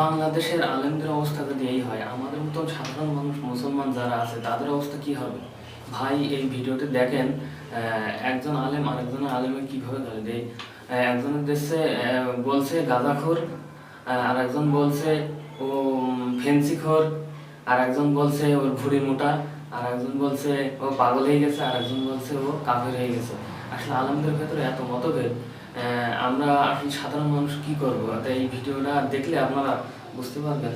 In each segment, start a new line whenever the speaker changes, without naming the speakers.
বাংলাদেশের আলেমদের অবস্থা যদি এই হয়, আমাদের মতন সাধারণ মানুষ, মুসলমান যারা আছে, তাদের অবস্থা কি হবে? ভাই, এই ভিডিওতে দেখেন একজন আলেম আরেকজনের আলেমে কীভাবে গালি দেয়? একজনের দেশে বলছে গাঁজাখোর আর একজন বলছে, ও ফেন্সিখোর আর একজন বলছে ওর ভুড়ি মোটা আর একজন বলছে ও পাগল হয়ে গেছে আর একজন বলছে ও কাফের হয়ে গেছে। আসলে আলমদের ভেতরে এত মতভেদ আমরা আসলে সাধারণ মানুষ কি করব? তাই এই ভিডিওটা দেখলে আপনারা বুঝতে পারবেন।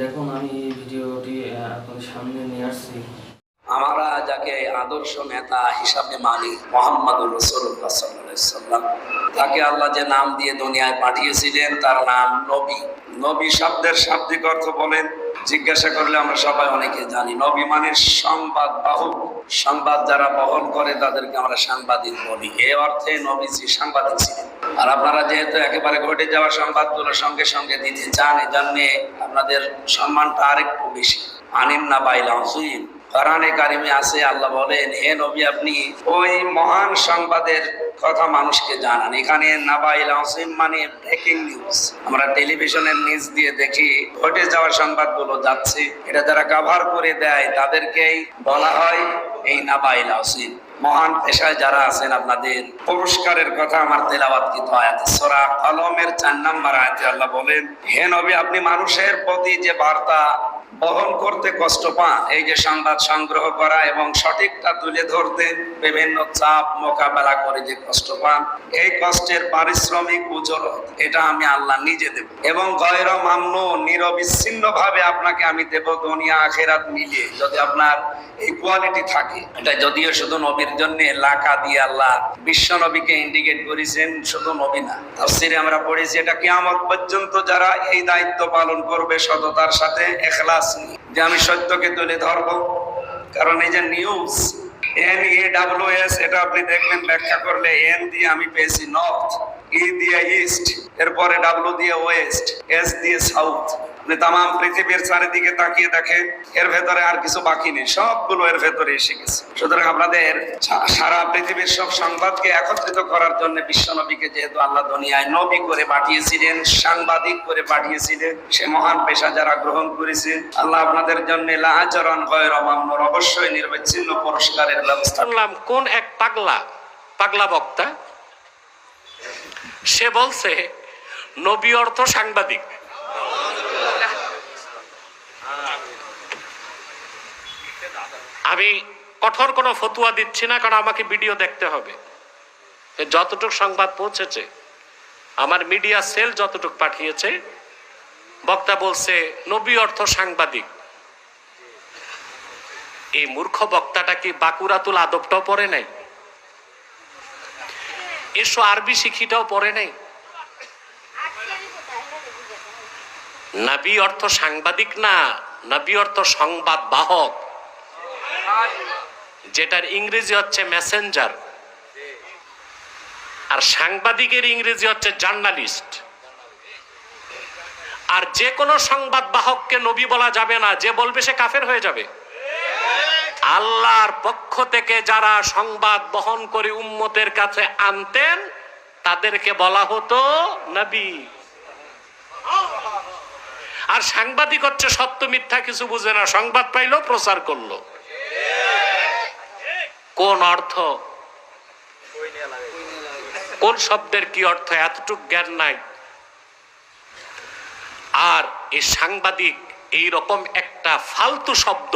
দেখুন, আমি এই ভিডিওটি আপনাদের সামনে নিয়ে আসছি।
আমরা যাকে আদর্শ নেতা হিসাবে মানি মোহাম্মদ রসুল্লাহ সাল্লাম, তাকে আল্লাহ যে নাম দিয়ে দুনিয়ায় পাঠিয়েছিলেন, তার নাম নবী। নবী শব্দের শাব্দিক অর্থ বলেন জিজ্ঞাসা করলে আমরা সবাই অনেকে জানি। নবী মানে সংবাদ বাহক, সংবাদ যারা বহন করে তাদেরকে আমরা সাংবাদিক বলি। এ অর্থে নবী সাংবাদিক ছিলেন। আর আপনারা যেহেতু একেবারে ঘটে যাওয়া সংবাদগুলো সঙ্গে সঙ্গে দিতে চান, এজন্যে আপনাদের সম্মানটা আরেকটু বেশি। আনিম না বাইলাম সুইন কোরআনে কারিমে আছে, আল্লাহ বলেন, হে নবী, আপনি ওই মহান সংবাদের কথা মানুষকে জানান। এখানে নাবাইল আসিম মানে ব্রেকিং নিউজ আমরা টেলিভিশনের নিউজ দিয়ে দেখি, ঘটে যাওয়া সংবাদগুলো যাচ্ছে, এটা যারা কভার করে দেয়, তাদেরকেই বলা হয় এই নাবাইল আসিম মহান পেশায় যারা আছেন আপনাদের, পুরস্কারের কথা আমার তেলাবাদ কিন্তু আয়াত সরা কলমের চার নাম্বার আয়াতে আল্লাহ বলেন, হে নবী, আপনি মানুষের প্রতি যে বার্তা বহন করতে কষ্ট পান। এই যে সংবাদ সংগ্রহ করা এবং সঠিকটা তুলে ধরতে বিভিন্ন চাপ মোকাবেলা করে যে কষ্ট পান, এই কষ্টের পারিশ্রমিক উজর এটা আমি আল্লাহ নিজে দেব। এবং গয়র মামন নিরবিচ্ছিন্ন ভাবে আপনাকে আমি দেব দুনিয়া আখেরাত মিলিয়ে, যদি আপনার এই কোয়ালিটি থাকে। এটা যদিও শুধু নবীর জন্য, লাকা দিয়ে আল্লাহ বিশ্ব নবীকে ইন্ডিকেট করেছেন, শুধু নবী না। তাফসিরে আমরা পড়েছি, এটা কিয়ামত পর্যন্ত যারা এই দায়িত্ব পালন করবে সততার সাথে, এখলাস নিয়ে যে আমি সত্যকে তুলে ধরবো। কারণ এই যে news N E W S এটা আপনি দেখবেন ব্যাখ্যা করলে এন দিয়ে আমি পেয়েছি নর্থ ই দিয়ে ইস্ট এরপরে ডাব্লিউ দিয়ে ওয়েস্ট এস দিয়ে সাউথ আপনি তাম পৃথিবীর চারিদিকে তাকিয়ে দেখেন, এর ভেতরে আর কিছু বাকি নেই, সবগুলো এর ভেতরে এসে গেছে। সুতরাং আপনাদের সারা পৃথিবীর সব সংবাদকে একত্রিত করার জন্য বিশ্বনবীকে যেহেতু আল্লাহ দুনিয়ায় নবী করে পাঠিয়েছিলেন, সাংবাদিক করে পাঠিয়েছিলেন, সে মহান পেশা যারা গ্রহণ করেছে, আল্লাহ আপনাদের জন্য লাহাচরণ গয়ের অমাম্যর অবশ্যই নির্বিচ্ছিন্ন পুরস্কারের ব্যবস্থা
কোন এক পাগলা পাগলা বক্তা, সে বলছে, নবী অর্থ সাংবাদিক। আমি কঠোর কোনো ফতুয়া দিচ্ছি না, কারণ আমাকে ভিডিও দেখতে হবে। যতটুক সংবাদ পৌঁছেছে, আমার মিডিয়া সেল যতটুক পাঠিয়েছে, বক্তা বলছে, নবী অর্থ সাংবাদিক। এই মূর্খ বক্তাটা কি বাকুরাতুল আদবটাও পড়ে নাই? এসো আরবি শিখিটাও পড়ে নাই? নাবি অর্থ সাংবাদিক না, নাবি অর্থ সংবাদ বাহক যেটার ইংরেজি হচ্ছে মেসেঞ্জার আর সাংবাদিকের ইংরেজি হচ্ছে জার্নালিস্ট আর যে কোনো সংবাদ বাহককে নবী বলা যাবে না, যে বলবে সে কাফের হয়ে যাবে। আল্লাহর পক্ষ থেকে যারা সংবাদ বহন করে উম্মতের কাছে আনতেন, তাদেরকে বলা হতো নবী। আর সাংবাদিক হচ্ছে সত্য মিথ্যা কিছু বুঝে না, সংবাদ পাইলো প্রচার করল। কোন অর্থ? কোন শব্দের কি অর্থ? এতটুক জ্ঞান নাই। আর এই সাংবাদিক এই রকম একটা ফালতু শব্দ।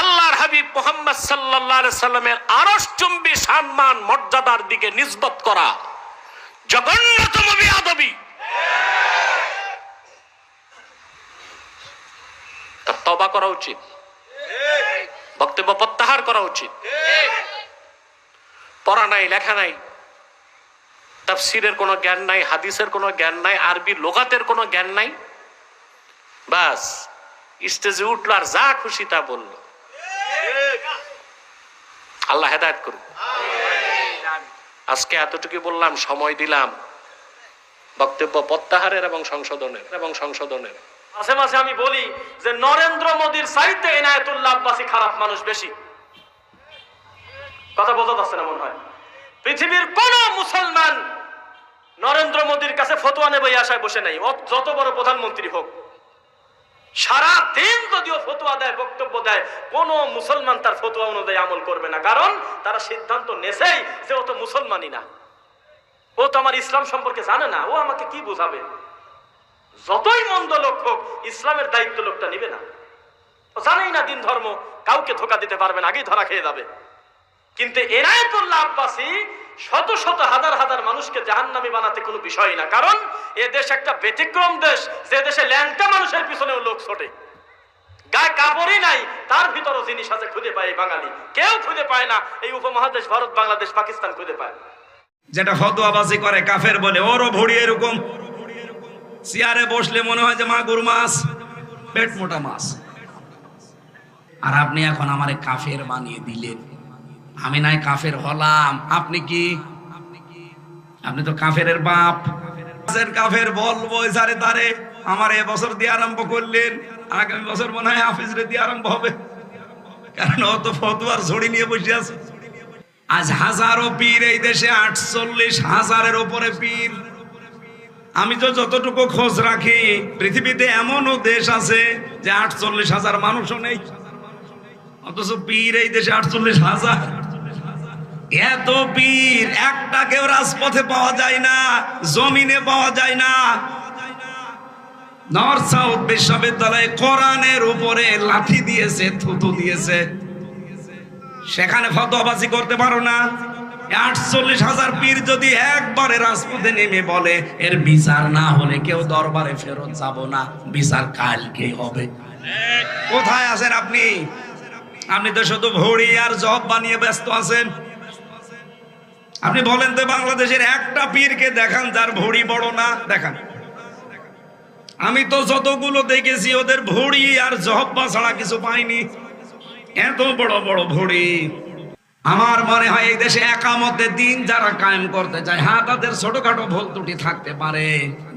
আল্লাহর হাবিব মোহাম্মদ সাল্লাল্লাহু সাল্লামের আরশ চুম্বি সম্মান, মর্যাদার দিকে নিসবত করা জঘন্যতম বিয়াদবি। তবা করা উচিত। বক্তব্য প্রত্যাহার করা উচিত। পড়া নাই, লেখা নাই, তাফসিরের কোনো জ্ঞান নাই, হাদিসের কোনো জ্ঞান নাই, আরবি লোগাতের কোনো জ্ঞান নাই। বাস, স্টেজে উঠল আর যা খুশি তা বলল। আল্লাহ হেদায়ত করুন আজকে এতটুকু বললাম, সময় দিলাম। বক্তব্য প্রত্যাহারের এবং সংশোধনের এবং সংশোধনের।
মাঝে মাঝে আমি বলি যে নরেন্দ্র মোদীর সাইতে এনায়তুল্লাহ আব্বাসী খারাপ মানুষ বেশি। কথা বোঝা যাচ্ছে না মনে হয়? পৃথিবীর কোন মুসলমান নরেন্দ্র মোদীর কাছে ফতোয়া নেবে আশায় বসে নাই। যত বড় প্রধানমন্ত্রী হোক সারা দিন যদিও ফতোয়া দেয়, বক্তব্য দেয়, কোন মুসলমান তার ফতোয়া অনুযায়ী আমল করবে না। কারণ তারা সিদ্ধান্ত নেছেই যে ও তো মুসলমানই না। ও তো আমার ইসলাম সম্পর্কে জানে না। ও আমাকে কি বুঝাবে? যতই মন্দ লোক হোক, ইসলামের দায়িত্ব লোকটা নিবে না। জানেই না দিন ধর্ম কাউকে ধোকা দিতে পারবে না, আগেই ধরা খেয়ে যাবে। কিন্তু এনায়তুল্লাহ আব্বাসী শত শত হাজার হাজার মানুষকে জাহান্নামী বানাতে কোনো বিষয় না। কারণ, এ দেশ একটা ব্যতিক্রম দেশ, যে দেশে ল্যাংটা মানুষের পিছনেও লোক ছোটে। গায়ে কাপড়ই নাই, তার ভিতরও জিনিস আছে খুঁজে পায় বাঙালি। কেউ খুঁজে পায় না, এই উপমহাদেশ, ভারত, বাংলাদেশ, পাকিস্তান খুঁজে পায়।
যেটা ফতোয়াবাজি করে কাফের বলে, ওরও ভড়ি এরকম। চেয়ারে বসলে মনে হয় যে মাগুর মাছ, পেট মোটা মাছ। আর আপনি এখন আমারে কাফের বানিয়ে দিলেন। আমি নাই কাফের হলাম। আপনি কি? আপনি তো কাফের বাপ। কাফের বলব সারে তারে আমার এ বছর দিয়ে আরম্ভ করলেন। আগামী বছর মনে হয় হাফিজরে দিয়ে আরম্ভ হবে। কারণ অত ফতুয়ার ঝড়ি নিয়ে বসে আছে। আজ হাজারো পীর এই দেশে, আটচল্লিশ হাজারের ওপরে পীর। আমি তো যতটুকু খোঁজ রাখি, পৃথিবীতে এমনও দেশ আছে যে আটচল্লিশ হাজার মানুষও নেই। অথচ পীর এই দেশে আটচল্লিশ হাজার। এত পীর একটা কেউ রাজপথে পাওয়া যায় না, জমিনে পাওয়া যায় না। নর্থ সাউথ বিশ্ববিদ্যালয়ে কোরআনের উপরে লাঠি দিয়েছে, থুতু দিয়েছে। সেখানে ফতোয়াবাজি করতে পারো না। আটচল্লিশ হাজার পীর যদি একবারে রাজপথে নেমে বলে, এর বিচার না হলে কেউ দরবারে ফেরত যাব না। বিচার কালকে হবে। কোথায় আছেন আপনি? আপনি তো শুধু ভড়ি আর জব বানিয়ে ব্যস্ত আছেন। আপনি বলেন তো বাংলাদেশের একটা পীরকে দেখান যার ভড়ি বড় না, দেখান। আমি তো যতগুলো দেখেছি, ওদের ভড়ি আর জহব্বা ছাড়া কিছু পাইনি। এত বড় বড় ভড়ি। আমার মনে হয় এই দেশে একামতে দিন যারা কায়েম করতে চায় হ্যাঁ তাদের ছোটখাটো ভুল ত্রুটি থাকতে পারে।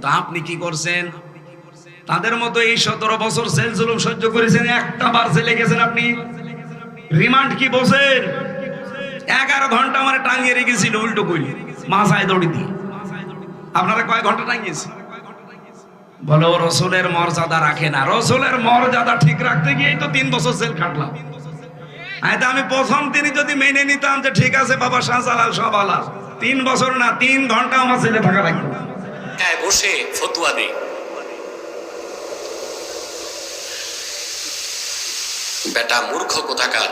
তো আপনি কি করছেন? তাদের মতো এই সতেরো বছর সেল জুলুম সহ্য করেছেন, একটা বার জেলে গেছেন আপনি। রিমান্ড কি বসেন এগারো ঘণ্টা আমার টাঙিয়ে রেখেছিল, উল্টো করি মাথায় দড়ি দিয়ে। আপনারা কয় ঘণ্টা টাঙিয়েছে বলো, রসুলের মর্যাদা রাখে না। রসুলের মর্যাদা ঠিক রাখতে গিয়েই তো তিন বছর জেল খাটলাম। হয়তো আমি প্রথম তিনি যদি মেনে নিতাম যে ঠিক আছে বাবা শাহজালাল, সব আলাল। তিন বছর না, তিন ঘণ্টা আমার ছেলে থাকা লাগবে।
একাই বসে ফতুয়া দেই বেটা মূর্খ কোথাকার?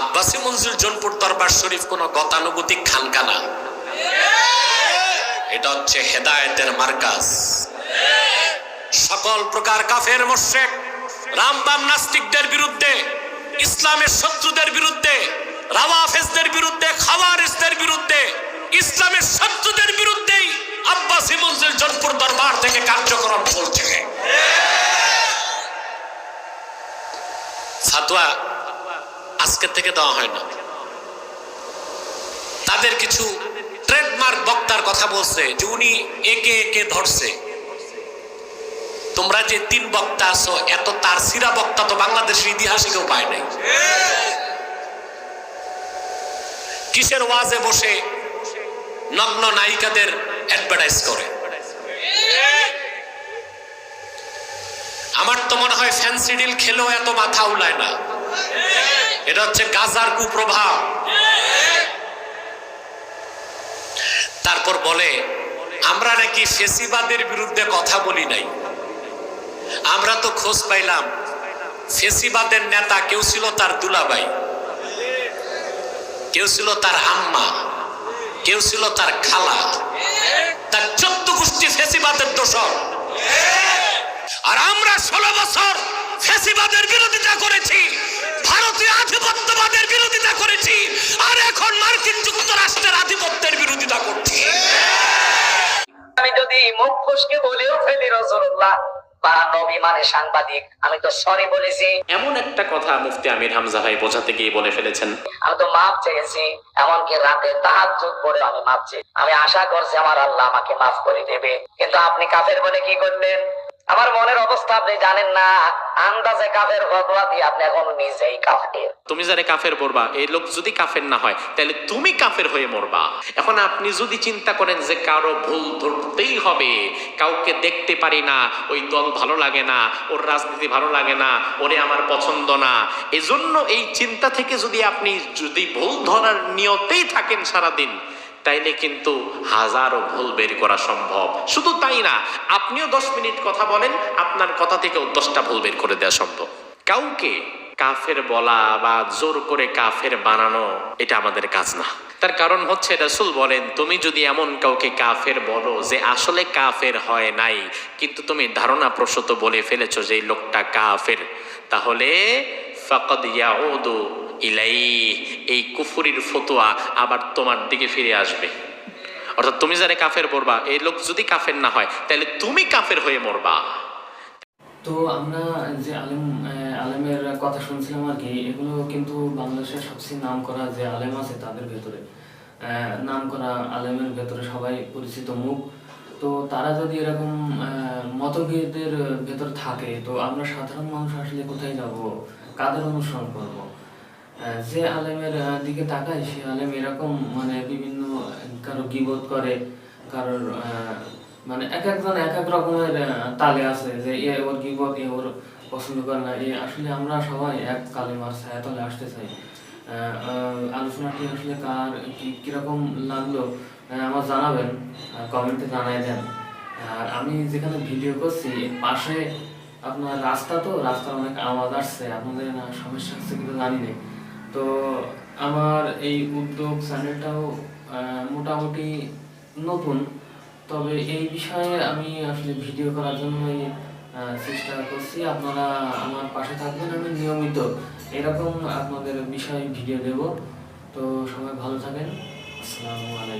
আব্বাসি মঞ্জুর জনপুর দরবার শরীফ কোন গতানুগতিক খানকানা এটা হচ্ছে হেদায়েতের মার্কাজ। সকল প্রকার কাফের মোশেক রামবাম নাস্তিকদের বিরুদ্ধে ইসলামের শত্রুদের বিরুদ্ধে, রাওয়াফেজদের বিরুদ্ধে খাওয়ারিসদের বিরুদ্ধে, ইসলামের শত্রুদের বিরুদ্ধেই আব্বাসি মঞ্জুর জনপুর দরবার থেকে কার্যক্রম চলছে। ফাতোয়া আজকে থেকে দেওয়া হয় না। তাদের কিছু ট্রেডমার্ক বক্তার কথা বলছে যে উনি একে একে ধরছে। তোমরা যে তিন বক্তা আছো, এত তার সিরা বক্তা তো বাংলাদেশের ইতিহাসে কেউ পায় নাই। কিসের ওয়াজে বসে নগ্ন নায়িকাদের অ্যাডভার্টাইজ করে? আমার তো মনে হয় ফ্যান্সি ডিল খেলেও এত মাথা উলায় না। এটা হচ্ছে গাজার কুপ্রভাব। তারপর বলে, আমরা নাকি ফেসিবাদের বিরুদ্ধে কথা বলি নাই। আমরা তো খোঁজ পাইলাম, ফেসিবাদের নেতা কেউ ছিল তার দুলাভাই, কেউ ছিল তার আম্মা, কেউ ছিল তার খালা। তার চোদ্দ গোষ্ঠী ফেসিবাদের দোষর। আর আমরা ষোলো বছর ফেসিবাদের বিরোধিতা করেছি, ভারতীয় আধিপত্যবাদের বিরোধিতা করেছি, আর এখন মার্কিন যুক্তরাষ্ট্রের আধিপত্যের বিরোধিতা করছি।
আমি যদি মুখ ফুসকে বলেও ফেলি রসুল্লাহ বা নবী মানে সাংবাদিক। আমি তো সরি বলেছি।
এমন একটা কথা মুফতি আমির হামজা ভাই বোঝাতে গিয়ে বলে ফেলেছেন।
আমি তো মাপ চেয়েছি এমনকি রাতে তাহার যোগ করে আমি মাপ আমি আশা করছি আমার আল্লাহ আমাকে মাফ করে দেবে। কিন্তু আপনি কাফের বলে কি করলেন? আমার মনের অবস্থা আপনি জানেন না, আন্দাজে কাফের ফতোয়া দিয়ে আপনি এখন নিজেই কাফের।
তুমি যারে কাফের পড়বা এই লোক যদি কাফের না হয়, তাহলে তুমি কাফের হয়ে মরবা। এখন আপনি যদি চিন্তা করেন যে কারও ভুল ধরতেই হবে, কাউকে দেখতে পারি না, ওই দল ভালো লাগে না, ওর রাজনীতি ভালো লাগে না, ওরে আমার পছন্দ না, এজন্য এই চিন্তা থেকে যদি আপনি যদি ভুল ধরার নিয়তেই থাকেন সারাদিন তাইলে কিন্তু হাজারো ভুল বের করা সম্ভব। শুধু তাই না, আপনিও দশ মিনিট কথা বলেন, আপনার কথা থেকেও দশটা ভুল বের করে দেওয়া সম্ভব। কাউকে কাফের বলা বা জোর করে কাফের বানানো, এটা আমাদের কাজ না। তার কারণ হচ্ছে রাসূল বলেন, তুমি যদি এমন কাউকে কাফের বলো যে আসলে কাফের হয় নাই, কিন্তু তুমি ধারণা প্রসূত বলে ফেলেছো যে লোকটা কাফের, তাহলে ফাকাদ ইয়াউদু ইলাই এই কুফুরির ফতোয়া আবার তোমার দিকে ফিরে আসবে। অর্থাৎ তুমি যারা কাফের বলবা, এই লোক যদি কাফের না হয়, তাহলে তুমি কাফের হয়ে মরবা।
তো আমরা যে আলেম আলেমের কথা শুনছিলাম আর কি, এগুলো কিন্তু বাংলাদেশের সবচেয়ে নাম করা যে আলেম আছে তাদের ভেতরে। নাম করা আলেমের ভেতরে সবাই পরিচিত মুখ। তো তারা যদি এরকম মতভেদের ভেতর থাকে, তো আমরা সাধারণ মানুষ আসলে কোথায় যাব? কাদের অনুসরণ করব? যে আলেমের দিকে তাকাই সে আলেম এরকম মানে বিভিন্ন, কারও গিবত করে, কারোর মানে এক একজন এক এক রকমের তালে আছে যে, এ ওর গিবত, এ ওর পছন্দ করে না। এ আসলে আমরা সবাই এক কালেমার ছায়াতলে আসতে চাই। আলোচনাটি আসলে কার কীরকম লাগল আমার জানাবেন কমেন্টে জানাই দেন। আর আমি যেখানে ভিডিও করছি পাশে আপনার রাস্তা তো, রাস্তার অনেক আওয়াজ আসছে, আপনাদের সমস্যা হচ্ছে কিন্তু জানি না। তো আমার এই উদ্যোগ চ্যানেলটাও মোটামুটি নতুন। তবে এই বিষয়ে আমি আসলে ভিডিও করার জন্যই চেষ্টা করছি। আপনারা আমার পাশে থাকবেন, আমি নিয়মিত এরকম আপনাদের বিষয়ে ভিডিও দেব। তো সবাই ভালো থাকেন। আসসালামু আলাইকুম।